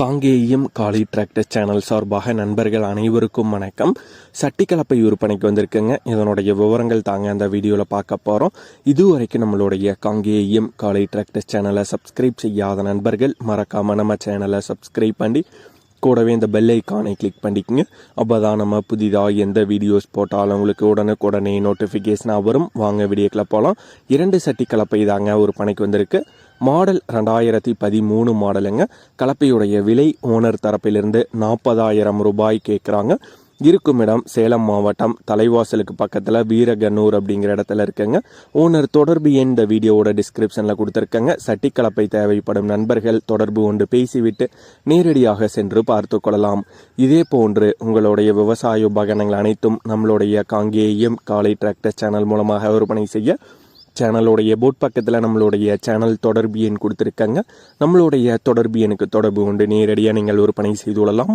Kangeyam Kali tractor channel சார்பாக நண்பர்கள் அனைவருக்கும் வணக்கம். சட்டி கலப்பை விற்பனைக்கு வந்திருக்குங்க. இதனுடைய விவரங்கள் தாங்க அந்த வீடியோவில் பார்க்க போகிறோம் இதுவரைக்கும் நம்மளுடைய காங்கேயம் காளி டிராக்டர் சேனலை சப்ஸ்கிரைப் செய்யாத நண்பர்கள் மறக்காமல் நம்ம சேனலை சப்ஸ்கிரைப் பண்ணி கூடவே இந்த பெல் ஐக்கானை கிளிக் பண்ணிக்கோங்க. அப்போ தான் நம்ம புதிதாக எந்த வீடியோஸ் போட்டாலும் உங்களுக்கு உடனுக்குடனே நோட்டிஃபிகேஷனாக வரும். வாங்க வீடியோக்குள்ள போகலாம் இரண்டு சட்டி கலப்பை தாங்க ஒரு பணிக்கு வந்திருக்கு. மாடல் ரெண்டாயிரத்தி பதிமூணு மாடலுங்க கலப்பையுடைய விலை ஓனர் தரப்பிலிருந்து நாற்பதாயிரம் ரூபாய் கேட்குறாங்க இருக்கும் இடம். சேலம் மாவட்டம் தலைவாசலுக்கு பக்கத்தில் வீரகனூர் அப்படிங்கிற இடத்துல இருக்குங்க. ஓனர் தொடர்பு எண் இந்த வீடியோவோட டிஸ்கிரிப்ஷனில் கொடுத்துருக்கங்க. சட்டிக்கலப்பை தேவைப்படும் நண்பர்கள் தொடர்பு கொண்டு பேசிவிட்டு நேரடியாக சென்று பார்த்து கொள்ளலாம். இதே போன்று உங்களுடைய விவசாய உபகரணங்கள் அனைத்தும் நம்மளுடைய காங்கேயம் காலை டிராக்டர் சேனல் மூலமாக விற்பனை செய்ய சேனலுடைய போட் பக்கத்தில் நம்மளுடைய சேனல் தொடர்பு எண் கொடுத்துருக்காங்க. நம்மளுடைய தொடர்பு எண்ணுக்கு தொடர்பு கொண்டு நேரடியாக நீங்கள் விற்பனை செய்து கொள்ளலாம்.